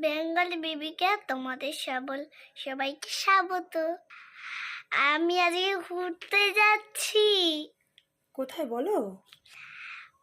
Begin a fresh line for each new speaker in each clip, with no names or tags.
Bengali বেবিকে তোমাদের সবল সবাইকে স্বাগত। আমি আজকে ঘুরতে যাচ্ছি।
কোথায় বলো?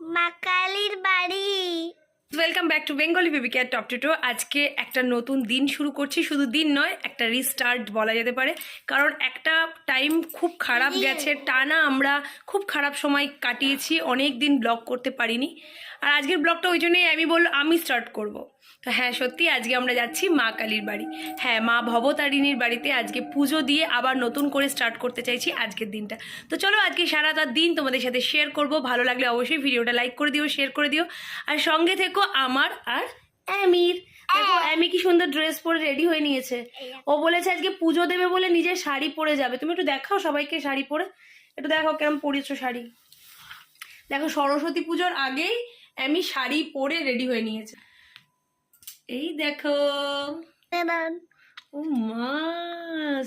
মা কালীর বাড়ি
welcome back to Bengali baby care top two আজকে একটা নতুন দিন শুরু করছি। শুধু দিন নয় একটা রিস্টার্ট বলা যেতে পারে। কারণ একটা টাইম খুব খারাপ গেছে। টানা আমরা খুব খারাপ সময় কাটিয়েছি। অনেক দিন ব্লগ করতে পারিনি। আর আজকের ব্লগটা ওই জন্যই আমি বলল আমি স্টার্ট করব। তো হ্যাঁ সত্যি আজকে আমরা যাচ্ছি মা কালীর বাড়ি। হ্যাঁ মা ভবতারিণীর বাড়িতে আজকে পুজো দিয়ে আবার নতুন করে স্টার্ট করতে চাইছি আজকের দিনটা। তো চলো আজকে সারাটা দিন তোমাদের সাথে শেয়ার করব। ভালো লাগলে অবশ্যই ভিডিওটা লাইক করে দিও শেয়ার করে দিও। আর সঙ্গে থেকো আমার আর অ্যামির। দেখো অ্যামি কি সুন্দর ড্রেস পরে রেডি হয়ে নিয়েছে। ও বলেছে আজকে পুজো দেবে বলে নিজের শাড়ি পরে যাবে। তুমি একটু দেখাও সবাইকে শাড়ি পরে। একটু দেখো কেমন পরেছো শাড়ি। দেখো সরস্বতী পুজোর আগেই অ্যামি শাড়ি পরে রেডি হয়ে নিয়েছে। এই দেখো। ও মা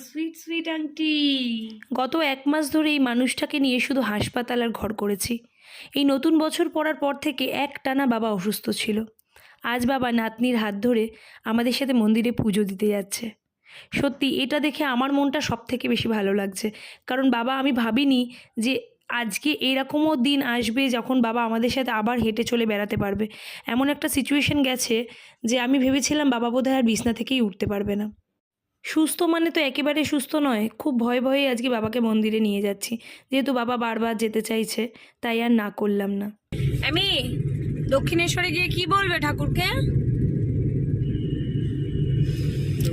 সুইট সুইট আন্টি গত এক মাস ধরে এই মানুষটাকে নিয়ে শুধু হাসপাতাল আর ঘর করেছি। এই নতুন বছর পড়ার পর থেকে এক টানা বাবা অসুস্থ ছিল। আজ বাবা নাতনির হাত ধরে আমাদের সাথে মন্দিরে পুজো দিতে যাচ্ছে। সত্যি এটা দেখে আমার মনটা সব থেকে বেশি ভালো লাগছে। কারণ বাবা আমি ভাবিনি যে আজকে এরকমও দিন আসবে যখন বাবা আমাদের সাথে আবার হেঁটে চলে বেড়াতে পারবে। এমন একটা সিচুয়েশন গেছে যে আমি ভেবেছিলাম বাবা বোধহয় আর বিছনা থেকেই উঠতে পারবে না। সুস্থ মানে তো একেবারে সুস্থ নয়, খুব ভয়ে ভয়ে আজকে বাবাকে মন্দিরে নিয়ে যাচ্ছি। যেহেতু বাবা বারবার যেতে চাইছে, তাই আর না করলাম না। আমি, দক্ষিণেশ্বরে গিয়ে কি বলবে ঠাকুরকে?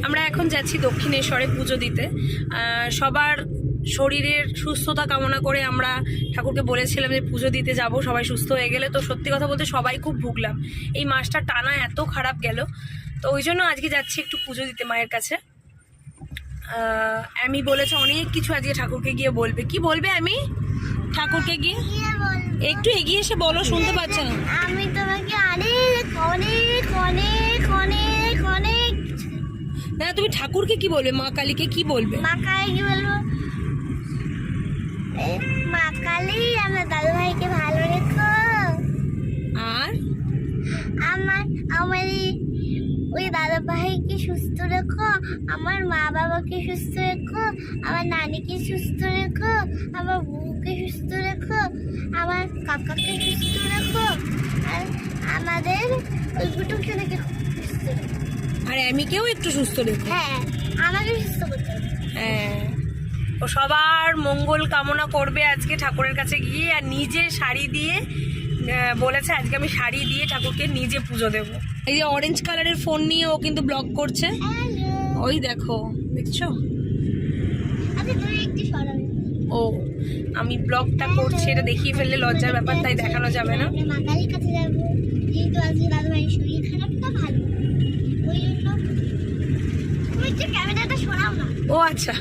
আমরা এখন যাচ্ছি দক্ষিণেশ্বরে পুজো দিতে। সবার শরীরের সুস্থতা কামনা করে আমরা ঠাকুরকে বলেছিলাম যে পুজো দিতে যাব সবাই সুস্থ হয়ে গেলে। তো সত্যি কথা বলতে সবাই খুব ভুগলাম। এই মাসটা টানা এত খারাপ গেল। তো ওই জন্য আজকে যাচ্ছি একটু পুজো দিতে মায়ের কাছে। আমি বলেছে অনেক কিছু আজকে ঠাকুরকে গিয়ে বলবে। কি বলবে আমি ঠাকুরকে গিয়ে? একটু এগিয়ে এসে বলো শুনতে পাচ্ছে না।
আমি তোমাকে অনেক অনেক অনেক অনেক অনেক
না তুমি ঠাকুরকে কি বলবে? মা কালীকে কি বলবে?
মা কালীকে বলব মা কালী আমার দাদু ভাইকে ভালো রেখো।
আর?
আমার আমার ওই দাদা ভাইকে সুস্থ রেখো আমার মা বাবাকে সুস্থ রেখো আমার নানিকে সুস্থ রেখো আমার বউকে সুস্থ রেখো আমার কাকাকে সুস্থ রেখো আর আমাদের ওই কুটুম ছেলেকে সুস্থ রেখো।
আর অ্যামিকেও একটু সুস্থ রেখো।
হ্যাঁ আমাকে সুস্থ করতে
হ্যাঁ। ও সবার মঙ্গল কামনা করবে আজকে ঠাকুরের কাছে গিয়ে আর নিজে শাড়ি দিয়ে বলেছে আজকে আমি শাড়ি দিয়ে ঠাকুরকে নিজে পুজো দেব। এই যে অরেঞ্জ কালারের ফোন নিয়ে ও কিন্তু ব্লগ করছে। ওই দেখো দেখছ?
আচ্ছা
ও আমি ব্লগটা করছি এটা দেখিয়ে ফেললে লজ্জার ব্যাপার তাই দেখানো যাবে না।
শরীর খারাপটা ভালো। ওই জন্য তুমি একটু ক্যামেরাটা সরাও না
ও আচ্ছা।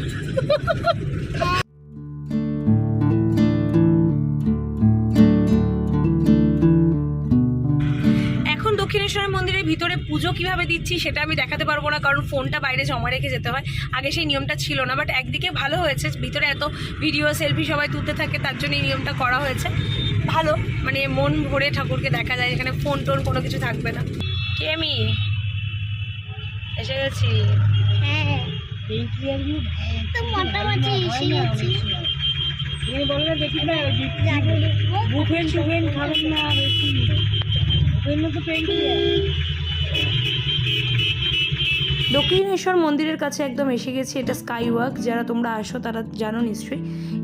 দক্ষিণেশ্বরের মন্দিরের ভিতরে পুজো কীভাবে দিচ্ছি সেটা আমি দেখাতে পারব না, কারণ ফোনটা বাইরে জমা রেখে যেতে হয়। আগে সেই নিয়মটা ছিল না বাট একদিকে ভালো হয়েছে, ভিতরে এত ভিডিও সেলফি সবাই তুলতে থাকে, তার জন্য এই নিয়মটা করা হয়েছে। ভালো মানে মন ভরে ঠাকুরকে দেখা যায়, এখানে ফোন টোন কোনো কিছু থাকবে না। কে আমি? এসে গেছি।
হ্যাঁ। তো মোটামুটি এসে বুফেন জানো লিখব
দক্ষিণেশ্বর মন্দিরের কাছে একদম এসে গেছি, এটা স্কাই ওয়াক যারা তোমরা আসো তারা জানো নিশ্চয়ই।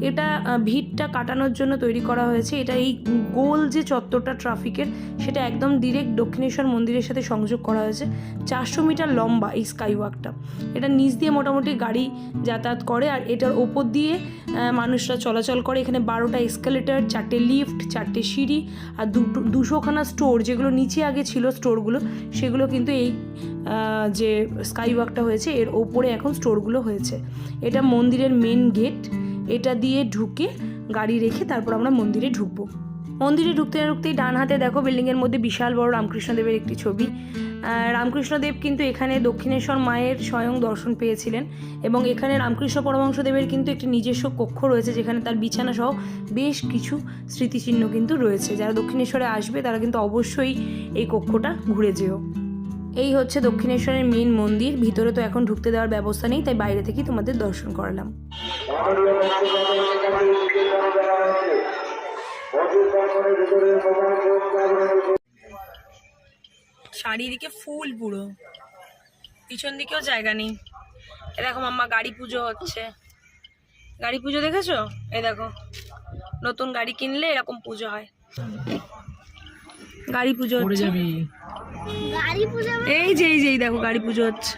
এটা ভিড়টা কাটানোর জন্য তৈরি করা হয়েছে। এটা এই গোল যে চত্বরটা ট্রাফিকের, সেটা একদম ডিরেক্ট দক্ষিণেশ্বর মন্দিরের সাথে সংযোগ করা হয়েছে। চারশো মিটার লম্বা এই স্কাই ওয়াকটা এটা নিচ দিয়ে মোটামুটি গাড়ি যাতায়াত করে আর এটার ওপর দিয়ে মানুষরা চলাচল করে। এখানে বারোটা এসকালেটার চারটে লিফট চারটে সিঁড়ি আর দুটো, দুশোখানা স্টোর যেগুলো নিচে আগে ছিল স্টোরগুলো সেগুলো কিন্তু এই যে স্কাই ওয়াকটা হয়েছে, এর ওপরে এখন স্টোরগুলো হয়েছে। এটা মন্দিরের মেন গেট এটা দিয়ে ঢুকে গাড়ি রেখে তারপর আমরা মন্দিরে ঢুকবো। মন্দিরে ঢুকতে ঢুকতেই ডান হাতে দেখো বিল্ডিংয়ের মধ্যে বিশাল বড় রামকৃষ্ণদেবের একটি ছবি। রামকৃষ্ণদেব কিন্তু এখানে দক্ষিণেশ্বর মায়ের স্বয়ং দর্শন পেয়েছিলেন এবং এখানে রামকৃষ্ণ পরমহংসদেবের কিন্তু একটি নিজস্ব কক্ষ রয়েছে, যেখানে তার বিছানা সহ বেশ কিছু স্মৃতিচিহ্ন কিন্তু রয়েছে। যারা দক্ষিণেশ্বরে আসবে তারা কিন্তু অবশ্যই এই কক্ষটা ঘুরে যেও। এই হচ্ছে দক্ষিণেশ্বরের মেন মন্দির। ভিতরে তো এখন ঢুকতে দেওয়ার ব্যবস্থা নেই তাই বাইরে থেকেই তোমাদের দর্শন করালাম। চারিদিকে ফুল পুরো। পিছন দিকেও জায়গা নেই। এ দেখো মাম্মা গাড়ি পুজো হচ্ছে। গাড়ি পুজো দেখেছ? এ দেখো নতুন গাড়ি কিনলে এরকম পুজো হয়। গাড়ি পুজো হচ্ছে।
গাড়ি পূজা
এই যে এই যে দেখো গাড়ি পুজো হচ্ছে।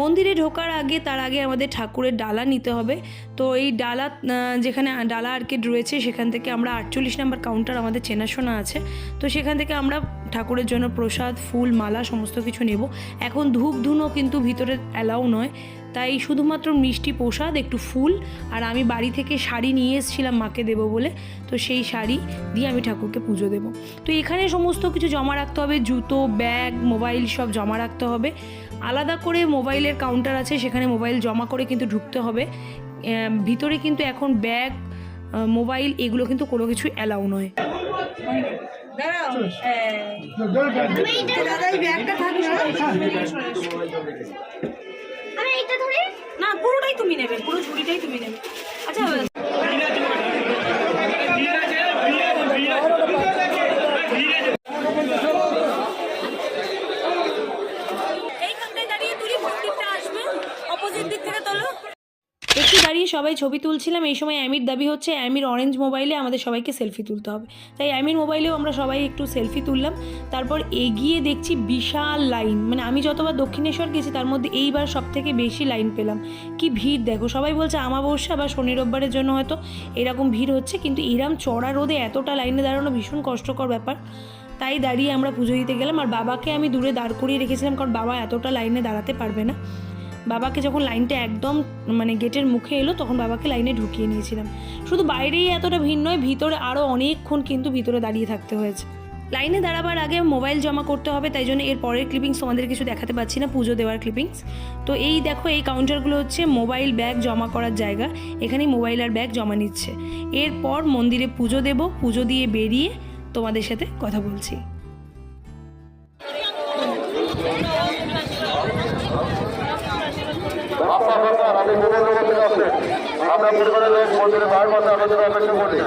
মন্দিরে ঢোকার আগে, তার আগে আমাদের ঠাকুরের ডালা নিতে হবে। তো এই ডালা যেখানে ডালা আর্কেড রয়েছে, সেখান থেকে আমরা আটচল্লিশ নাম্বার কাউন্টার আমাদের চেনাশোনা আছে। তো সেখান থেকে আমরা ঠাকুরের জন্য প্রসাদ, ফুল, মালা, সমস্ত কিছু নেব। এখন ধূপ ধুনো কিন্তু ভিতরে অ্যালাউ নয়। তাই শুধুমাত্র মিষ্টি প্রসাদ একটু ফুল আর আমি বাড়ি থেকে শাড়ি নিয়ে এসেছিলাম মাকে দেবো বলে। তো সেই শাড়ি দিয়ে আমি ঠাকুরকে পুজো দেবো। তো এখানে সমস্ত কিছু জমা রাখতে হবে জুতো ব্যাগ মোবাইল সব জমা রাখতে হবে। আলাদা করে মোবাইলের কাউন্টার আছে সেখানে মোবাইল জমা করে কিন্তু ঢুকতে হবে। ভিতরে কিন্তু এখন ব্যাগ মোবাইল এগুলো কিন্তু কোনো কিছু অ্যালাউ নয়।
ধরে
না পুরোটাই তুমি নেবে পুরো ঝুড়িটাই তুমি নেবে। আচ্ছা এইখানটায় দাঁড়িয়ে তুলি মন্দিরটা আসবে অপোজিট দিক থেকে তোলো একটু দাঁড়িয়ে সবাই ছবি তুলছিলাম, এই সময় অ্যামির দাবি হচ্ছে অ্যামির অরেঞ্জ মোবাইলে আমাদের সবাইকে সেলফি তুলতে হবে। তাই অ্যামির মোবাইলেও আমরা সবাই একটু সেলফি তুললাম। তারপর এগিয়ে দেখছি বিশাল লাইন মানে আমি যতবার দক্ষিণেশ্বর গেছি, তার মধ্যে এইবার সব থেকে বেশি লাইন পেলাম। কি ভিড় দেখো, সবাই বলছে আমাবস্যা বা শনি রোববারের জন্য হয়তো এরকম ভিড় হচ্ছে, কিন্তু এরম চড়া রোদে এতটা লাইনে দাঁড়ানো ভীষণ কষ্টকর ব্যাপার। তাই দাঁড়িয়ে আমরা পুজো দিতে গেলাম, আর বাবাকে আমি দূরে দাঁড় করিয়ে রেখেছিলাম, কারণ বাবা এতটা লাইনে দাঁড়াতে পারবে না। বাবাকে যখন লাইনটা একদম মানে গেটের মুখে এলো, তখন বাবাকে লাইনে ঢুকিয়ে নিয়েছিলাম। শুধু বাইরেই এতটা ভিড় নয়, ভিতরে আরও অনেকক্ষণ কিন্তু ভিতরে দাঁড়িয়ে থাকতে হয়েছে। লাইনে দাঁড়াবার আগে মোবাইল জমা করতে হবে, তাই জন্য এর পরের ক্লিপিংস তোমাদের কিছু দেখাতে পাচ্ছি না, পুজো দেওয়ার ক্লিপিংস তো এই দেখো, এই কাউন্টারগুলো হচ্ছে মোবাইল ব্যাগ জমা করার জায়গা, এখানেই মোবাইল আর ব্যাগ জমা নিচ্ছে। এরপর মন্দিরে পুজো দেব, পুজো দিয়ে বেরিয়ে তোমাদের সাথে কথা বলছি।
আপনার সরকার আমি আমরা মন্দিরে মাসে আমাদের অপেক্ষা করি।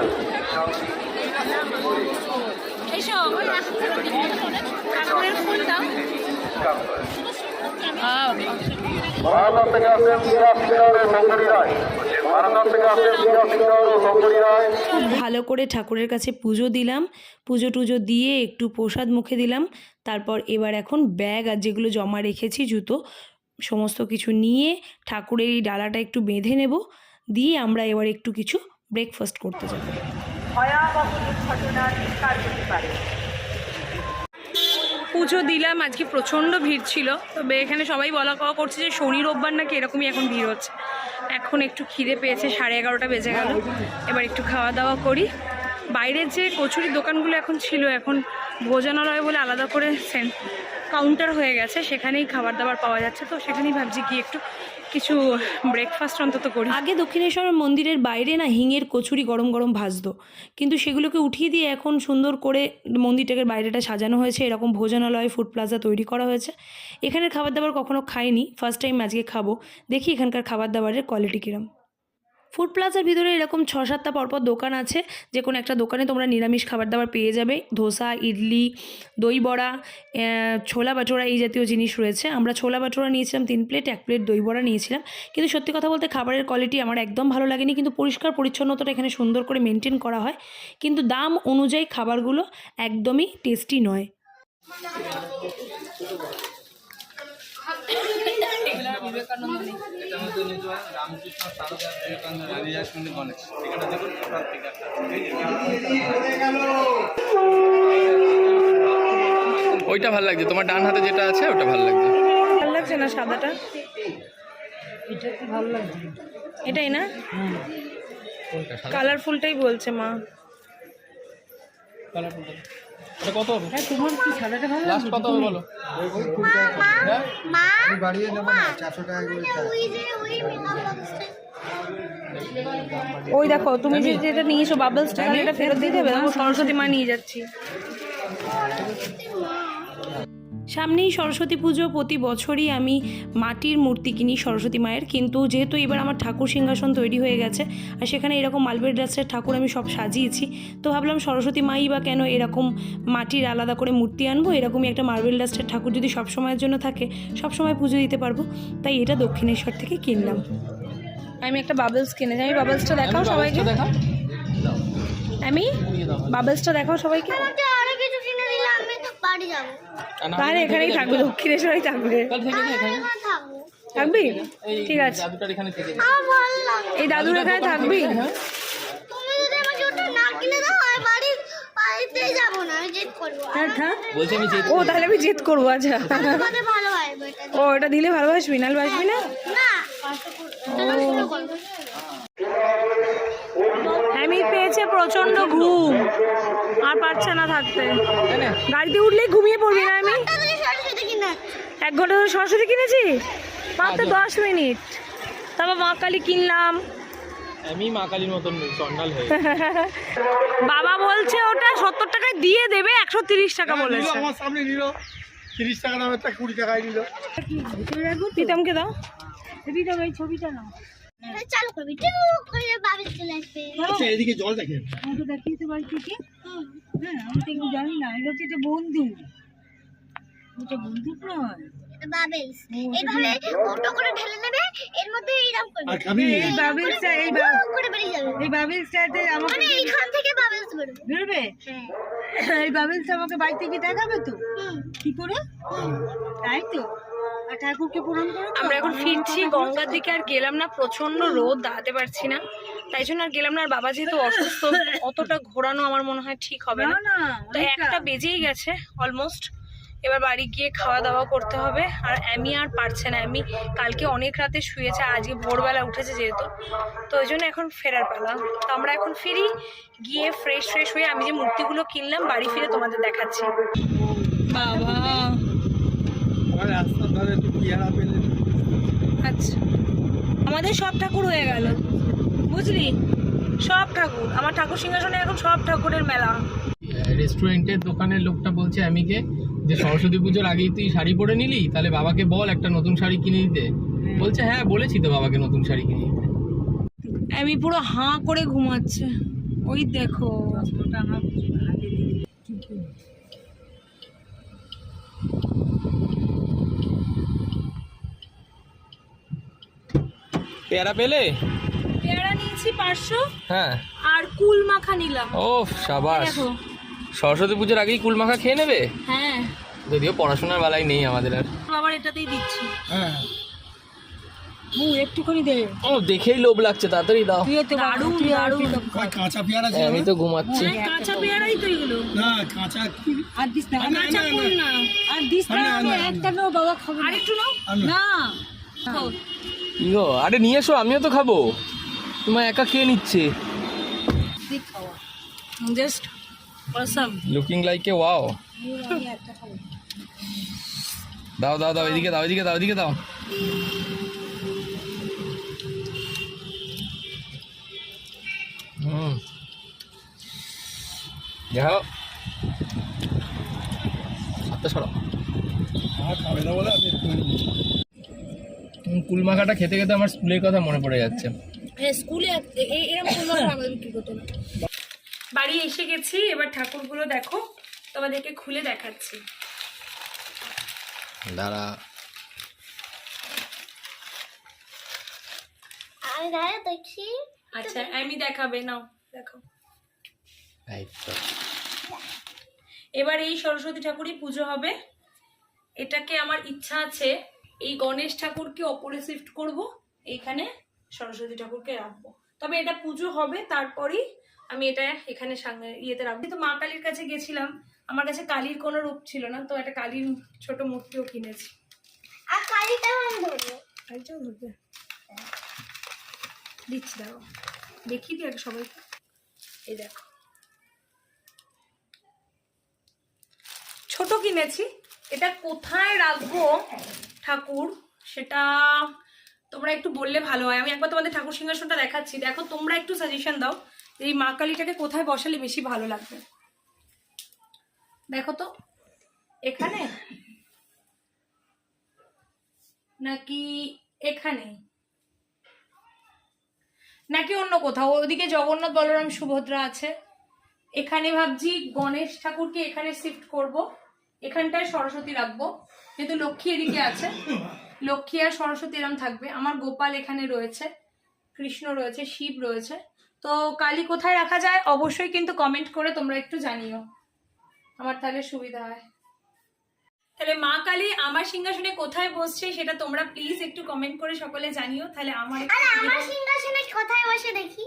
ভারত থেকে আসেন রায়।
ভালো করে ঠাকুরের কাছে পুজো দিলাম। পুজো টুজো দিয়ে একটু প্রসাদ মুখে দিলাম। তারপর এবার এখন ব্যাগ আর যেগুলো জমা রেখেছি জুতো সমস্ত কিছু নিয়ে ঠাকুরের এই ডালাটা একটু বেঁধে নেব দিয়ে আমরা এবার একটু কিছু ব্রেকফাস্ট করতে যাব। পুজো দিলাম আজকে প্রচণ্ড ভিড় ছিল। তবে এখানে সবাই বলা কওয়া করছে যে শনি রোববার নাকি এরকমই এখন ভিড় হচ্ছে। এখন একটু খিদে পেয়েছে সাড়ে এগারোটা বেজে গেল। এবার একটু খাওয়া দাওয়া করি। বাইরের যে কচুরি দোকানগুলো এখন ছিল এখন ভোজনালয় বলে আলাদা করে কাউন্টার হয়ে গেছে, সেখানেই খাবার দাবার পাওয়া যাচ্ছে। তো সেখানেই ভাবছি কি একটু কিছু ব্রেকফাস্ট অন্তত করি। আগে দক্ষিণেশ্বর মন্দিরের বাইরে না হিঙের কচুরি গরম গরম ভাজতো। কিন্তু সেগুলোকে উঠিয়ে দিয়ে এখন সুন্দর করে মন্দিরটাকে বাইরেটা সাজানো হয়েছে। এরকম ভোজনালয় ফুড প্লাজা তৈরি করা হয়েছে। এখানের খাবার দাবার কখনো খাইনি। ফার্স্ট টাইম আজকে খাব। দেখি এখানকার খাবার দাবারের কোয়ালিটি কীরম। ফুড প্লাজার ভিতরে এরকম ছ সাতটা পরপর দোকান আছে। যে কোনো একটা দোকানে তোমরা নিরামিষ খাবার দাবার পেয়ে যাবে। ধোসা, ইডলি, দই বড়া ছোলা বাটোরা এই জাতীয় জিনিস রয়েছে। আমরা ছোলা বাটোরা নিয়েছিলাম তিন প্লেট, এক প্লেট দই বড়া নিয়েছিলাম। কিন্তু সত্যি কথা বলতে খাবারের কোয়ালিটি আমার একদম ভালো লাগেনি। কিন্তু পরিষ্কার পরিচ্ছন্নতাটা এখানে সুন্দর করে মেনটেন করা হয়। কিন্তু দাম অনুযায়ী খাবারগুলো একদমই টেস্টি নয়।
এটা রামকৃষ্ণ সারদা বিবেকানন্দ গণেশ দেখুন ওইটা ভালো লাগছে। তোমার ডান হাতে যেটা আছে ওটা ভালো লাগছে।
ভালো লাগছে না সাদাটা? এটাই না? কালারফুলটাই বলছে মা।
এটা কত হবে লাস্ট কত হবে? বলো
মা
বাড়িয়ে নেব না চারশো টাকা করে
ওই যে ওই মেকআপ বক্সটা
ওই দেখো তুমি যে যেটা নিয়েছো বাবলস টাকা এটা ফেরত দিয়ে দেবে সরস্বতী মা নিয়ে যাচ্ছি। সামনেই সরস্বতী পুজো প্রতি বছরই আমি মাটির মূর্তি কিনি সরস্বতী মায়ের। কিন্তু যেহেতু এবার আমার ঠাকুর সিংহাসন তৈরি হয়ে গেছে আর সেখানে এরকম মালবের ড্রেসের ঠাকুর আমি সব সাজিয়েছি তো ভাবলাম সরস্বতী মাই বা কেন এরকম মাটির আলাদা করে মূর্তি আনব? এরকমই একটা মার্বেল ডাস্টের ঠাকুর যদি সব সময়ের জন্য থাকে সব সময় পুজো দিতে পারব। তাই এটা দক্ষিণেশ্বর থেকে কিনলাম। আমি একটা বাবলস কিনেছি আমি বাবলসটা দেখাও সবাইকে। আমি? বাবলসটা দেখাও সবাইকে
আমাকে আরও কিছু কিনে দিলে আমি তো বাড়ি যাব।
তাহলে এখানেই থাকবে দক্ষিণেশ্বরেই থাকবে।
থাকবি।
ঠিক আছে। এই দাদুর এখানে থাকবি?
তুমি যদি আমাকে ওটা না কিনে দাও আমি বাড়ি বাড়িতে যাব না আমি জেদ করব। আর
বলছি আমি যে
ও তাহলে আমি জেদ করব আচ্ছা।
তোমাদের ভালো হয় এটা
ও এটা দিলে ভালোবাসবি নাহলে বাসবি না? আমি পেয়েছে প্রচণ্ড ঘুম। আর পারছে না থাকতে। গাড়িতে উঠলেই ঘুমিয়ে পড়বি না আমি। এক ঘণ্টা ধরে সরস্বতী কিনেছি? মাত্র দশ মিনিট। তারপর মা কালী কিনলাম।
আমি মা কালীর মতন চন্ডাল হয়ে
বাবা বলছে ওটা সত্তর টাকায় দিয়ে দেবে একশো তিরিশ টাকা বলেছে।
আমার সামনে নিল। তিরিশ টাকা দামেরটা কুড়ি টাকায় নিল।
প্রীতমকে দাও।
এটা চালু করবি। টুক করে বাবি চলে আসবে।
আচ্ছা এদিকে জল দেখে।
হুম। এটা বাবেলস এইভাবে ওটো করে ঢেলে নেবে এর মধ্যে এইরকম করবে।
আর
এই বাবেলসটা এই করে বেরিয়ে যাবে।
এই বাবিলসটাতে আমাকে
মানে এইখান থেকে বাবেলস বেরোবে।
বেরোবে?
হ্যাঁ।
এই বাবিলসটা আমাকে বাড়ি থেকে দেখাবে তো? কি করে? তাই তো? ঠাকুরকে প্রণাম করো?
আমরা এখন ফিরছি গঙ্গার দিকে আর গেলাম না প্রচণ্ড রোদ দাঁড়াতে পারছি না। তাই জন্য আর গেলাম না আর বাবা যেহেতু অসুস্থ অতটা ঘোরানো আমার মনে হয় ঠিক হবে
না।
তো একটা বেজেই গেছে অলমোস্ট এবার বাড়ি গিয়ে খাওয়া দাওয়া করতে হবে আর আমি আর পারছে না। আমি কালকে অনেক রাতে শুয়েছে আজকে ভোরবেলা উঠেছে যেহেতু। তো ওই জন্য এখন ফেরার পালা। তো আমরা এখন ফিরি গিয়ে ফ্রেশ ফ্রেশ হয়ে আমি যে মূর্তিগুলো কিনলাম বাড়ি ফিরে তোমাদের দেখাচ্ছি। বাবা
আমার রাস্তার ধারে একটু পেয়ারা পেলে
আচ্ছা। আমাদের সব ঠাকুর হয়ে গেল। বুঝলি? সব ঠাকুর। আমার ঠাকুর সিংহাসনে এখন সব ঠাকুরের মেলা।
রেস্টুরেন্টের দোকানের লোকটা বলছে আমিকে যে সরস্বতী পুজোর আগেই তুই শাড়ি পরে নিলি তাহলে বাবাকে বল একটা নতুন শাড়ি কিনে দিতে। বলছে হ্যাঁ বলেছি তো বাবাকে নতুন শাড়ি কিনে দিতে।
আমি পুরো হাঁ করে ঘুমাচ্ছে। ওই দেখো
ওটা আমার হাতে দিয়ে
পেয়ারা পেলে?
পেয়ারা নিয়েছি পাঁচশো।
হ্যাঁ।
আর কুল মাখা নিলাম।
ও সাবাস। সরস্বতী পুজোর আগেই কুল মাখা খেয়ে নেবে?
হ্যাঁ।
যদিও পড়াশোনার বেলায় নেই আমাদের আর।
আবার এটাতেই দিচ্ছি।
হ্যাঁ।
একটুখানি দে।
ও দেখেই লোভ লাগছে তাড়াতাড়ি দাও।
কাঁচা পেয়ারা
হ্যাঁ, আমি তো ঘুমাচ্ছি।
কাঁচা পেয়ারাই তো এগুলো।
না কাঁচা
আর দিস না
না,
দিস না একটা নেও বাবা খাব
আর একটু নাও।
না।
না।
কি গো আরে নিয়ে এসো আমিও তো খাব। তোমার একা খেয়ে নিচ্ছে।
Just awesome
looking like a wow দাও দাও দাও এদিকে দাও এদিকে দাও এদিকে দাও। হুম। যাও হাতটা সরাও।
খাবে না বলে আমি
কুল মাখাটা খেতে খেতে আমার স্কুলের কথা মনে পড়ে যাচ্ছে।
হ্যাঁ স্কুলে এরকম আমাদের বিক্রি করতো না বাড়ি এসে গেছি এবার ঠাকুরগুলো দেখো তোমাদেরকে খুলে দেখাচ্ছি।
দাঁড়া।
আমি দাঁড়িয়ে দেখছি
আচ্ছা আমি দেখাবে নাও দেখো। এবার এই সরস্বতী ঠাকুরই পুজো হবে। এটাকে আমার ইচ্ছা আছে এই গণেশ ঠাকুরকে ওপরে শিফট করব এইখানে সরস্বতী ঠাকুরকে রাখব। তবে এটা পুজো হবে তারপরই আমি এটা এখানে সামনে ইয়েতে রাখব। তো মা কালীর কাছে গেছিলাম আমার কাছে কালীর কোনো রূপ ছিল না তো একটা কালীর ছোট মূর্তিও কিনেছি।
আর কালিটাও আমি ধরবো।
কালীটাও ধরবে? দিচ্ছি দেখো দেখিয়ে দিই আগে সবাইকে। এই দেখো। ছোট কিনেছি এটা কোথায় রাখব ঠাকুর? সেটা তোমরা একটু বললে ভালো হয়। আমি একবার তোমাদের ঠাকুর সিংহাসনটা দেখাচ্ছি। দেখো, তোমরা একটু সাজেশন দাও এই মা কালীটাকে কোথায় বসালে বেশি ভালো লাগবে। দেখো তো, এখানে নাকি এখানে? নাকি অন্য কোথাও? ওদিকে জগন্নাথ, বলরাম, সুভদ্রা আছে। এখানে ভাবছি গণেশ ঠাকুরকে এখানে শিফট করব। এখানটায় সরস্বতী রাখব। যেহেতু লক্ষ্মী এদিকে আছে। লক্ষ্মী আর সরস্বতী এরম থাকবে। আমার গোপাল এখানে রয়েছে। কৃষ্ণ রয়েছে শিব রয়েছে। তো কালী কোথায় রাখা যায়? অবশ্যই কিন্তু কমেন্ট করে তোমরা একটু জানিও। আমার তাহলে সুবিধা হয়। তাহলে মা কালী আমার সিংহাসনে কোথায় বসছে সেটা তোমরা প্লিজ একটু কমেন্ট করে সকলে জানিও। তাহলে আমার
আমার সিংহাসনে কোথায় বসে দেখি।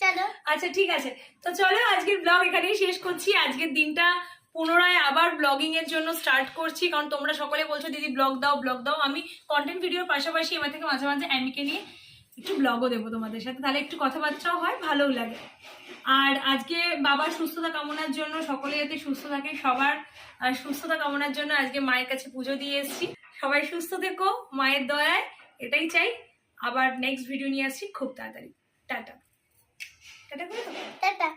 চলো।
আচ্ছা ঠিক আছে। তো চলো আজকের ব্লগ এখানেই শেষ করছি। আজকের দিনটা পুনরায় আবার ব্লগিং এর জন্য স্টার্ট করছি। কারণ তোমরা সকলে বলছো, দিদি ব্লগ দাও ব্লগ দাও। আমি কন্টেন্ট ভিডিওর পাশাপাশি এবার থেকে মাঝে মাঝে অ্যামিকে নিয়ে একটু ব্লগও দেবো তোমাদের সাথে। তাহলে একটু কথাবার্তাও হয়, ভালোও লাগে। আর আজকে বাবার সুস্থতা কামনার জন্য, সকলে যাতে সুস্থ থাকে, সবার সুস্থতা কামনার জন্য আজকে মায়ের কাছে পুজো দিয়ে এসেছি। সবাই সুস্থ থেকো, মায়ের দয়ায়, এটাই চাই। আবার নেক্সট ভিডিও নিয়ে আসছি, খুব তাড়াতাড়ি। টাটা। টাটা করে
টাটা।